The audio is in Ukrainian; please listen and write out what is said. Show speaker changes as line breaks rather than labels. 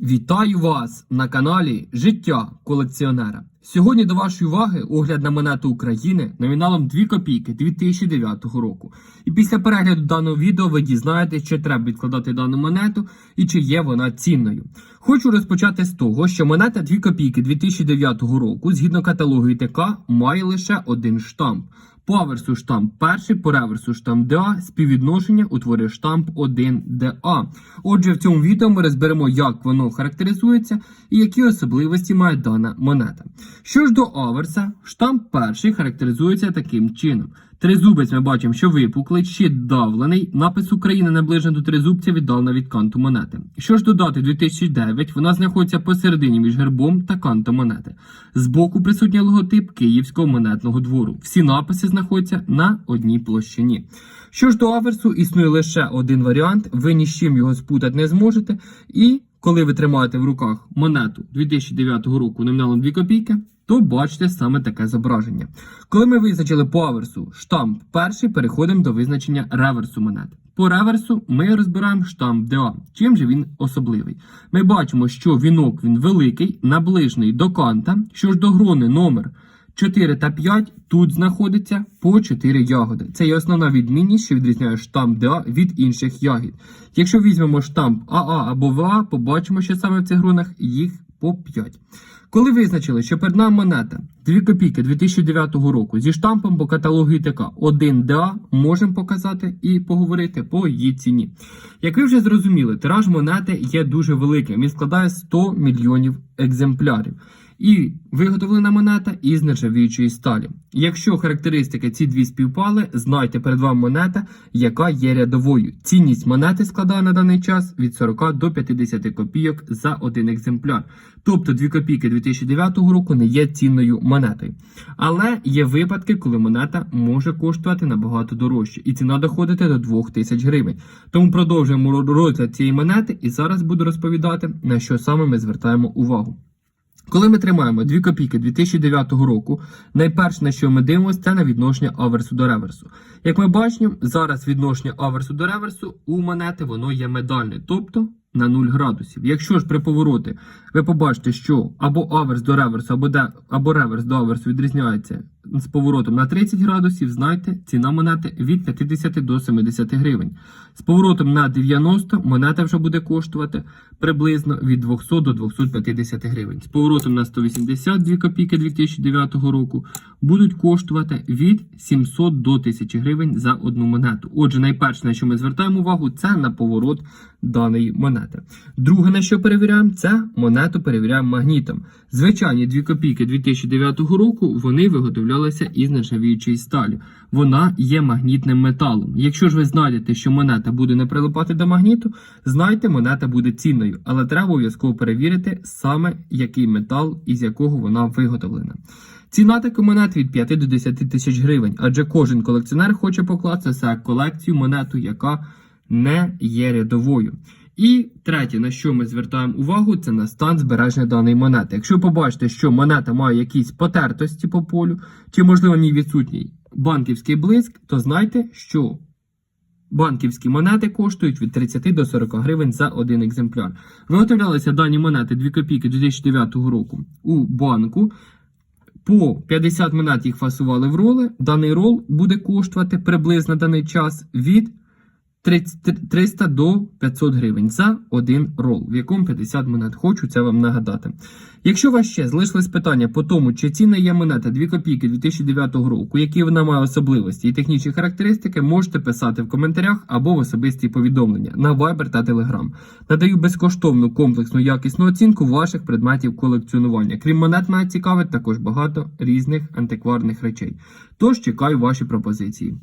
Вітаю вас на каналі Життя колекціонера. Сьогодні до вашої уваги огляд на монету України номіналом 2 копійки 2009 року. І після перегляду даного відео ви дізнаєтесь, чи треба відкладати дану монету і чи є вона цінною. Хочу розпочати з того, що монета 2 копійки 2009 року, згідно каталогу ІТК, має лише один штамп. По аверсу штамп перший, по реверсу штамп ДА, співвідношення утворює штамп 1 ДА. Отже, в цьому відео ми розберемо, як воно характеризується і які особливості має дана монета. Що ж до аверса, штамп перший характеризується таким чином. Тризубець ми бачимо, що випуклий, щит давлений, напис України наближено до тризубця віддалена від канту монети. Що ж до дати 2009, вона знаходиться посередині між гербом та кантом монети. Збоку присутній логотип Київського монетного двору. Всі написи знаходяться на одній площині. Що ж до аверсу, існує лише один варіант, ви ні з чим його спутати не зможете. І коли ви тримаєте в руках монету 2009 року номіналом 2 копійки, то бачите саме таке зображення. Коли ми визначили по аверсу штамп перший, переходимо до визначення реверсу монет. По реверсу ми розбираємо штамп ДА. Чим же він особливий? Ми бачимо, що вінок він великий, наближений до канта. Що ж до грони номер 4 та 5 тут знаходиться по 4 ягоди. Це є основна відмінність, що відрізняє штамп ДА від інших ягід. Якщо візьмемо штамп АА або ВА, побачимо, що саме в цих гронах їх по 5. Коли визначили, що перед нами монета 2 копійки 2009 року зі штампом по каталогу ІТК 1 ДА, можемо показати і поговорити по її ціні. Як ви вже зрозуміли, тираж монети є дуже великим. Він складає 100 мільйонів екземплярів. І виготовлена монета із нержавіючої сталі. Якщо характеристики ці дві співпали, знайте перед вами монета, яка є рядовою. Цінність монети складає на даний час від 40 до 50 копійок за один екземпляр. Тобто 2 копійки 2009 року не є цінною монетою. Але є випадки, коли монета може коштувати набагато дорожче, і ціна доходити до 2000 гривень. Тому продовжуємо розгляд цієї монети, і зараз буду розповідати, на що саме ми звертаємо увагу. Коли ми тримаємо 2 копійки 2009 року, найперше, на що ми дивимося, це на відношення аверсу до реверсу. Як ми бачимо, зараз відношення аверсу до реверсу у монети воно є медальне, тобто на 0 градусів. Якщо ж при повороті ви побачите, що або аверс до реверсу, або, де, або реверс до аверсу відрізняється з поворотом на 30 градусів, знайте, ціна монети від 50 до 70 гривень. З поворотом на 90 монета вже буде коштувати приблизно від 200 до 250 гривень. З поворотом на 182 копійки 2009 року будуть коштувати від 700 до 1000 гривень за одну монету. Отже, найперше, на що ми звертаємо увагу, це на поворот даної монети. Друге, на що перевіряємо, це монету перевіряємо магнітом. Звичайні 2 копійки 2009 року вони виготовлялися із нержавіючої сталі. Вона є магнітним металом. Якщо ж ви знайдете, що монета буде не прилипати до магніту, знайте, монета буде цінною, але треба обов'язково перевірити саме який метал, із якого вона виготовлена. Ціна такої монет від 5 до 10 тисяч гривень, адже кожен колекціонер хоче покласти в колекцію монету, яка не є рядовою. І третє, на що ми звертаємо увагу, це на стан збереження даної монети. Якщо побачите, що монета має якісь потертості по полю, чи, можливо, ній відсутній банківський блиск, то знайте, що банківські монети коштують від 30 до 40 гривень за один екземпляр. Виготовлялися дані монети 2 копійки 2009 року у банку. По 50 монет їх фасували в роли. Даний рол буде коштувати приблизно даний час від 30 300 до 500 гривень за один рол, в якому 50 монет. Хочу це вам нагадати. Якщо у вас ще залишились питання по тому, чи ціна є монета 2 копійки 2009 року, які вона має особливості і технічні характеристики, можете писати в коментарях або в особисті повідомлення на Viber та Telegram. Надаю безкоштовну комплексну якісну оцінку ваших предметів колекціонування. Крім монет, мене цікавить також багато різних антикварних речей. Тож чекаю ваші пропозиції.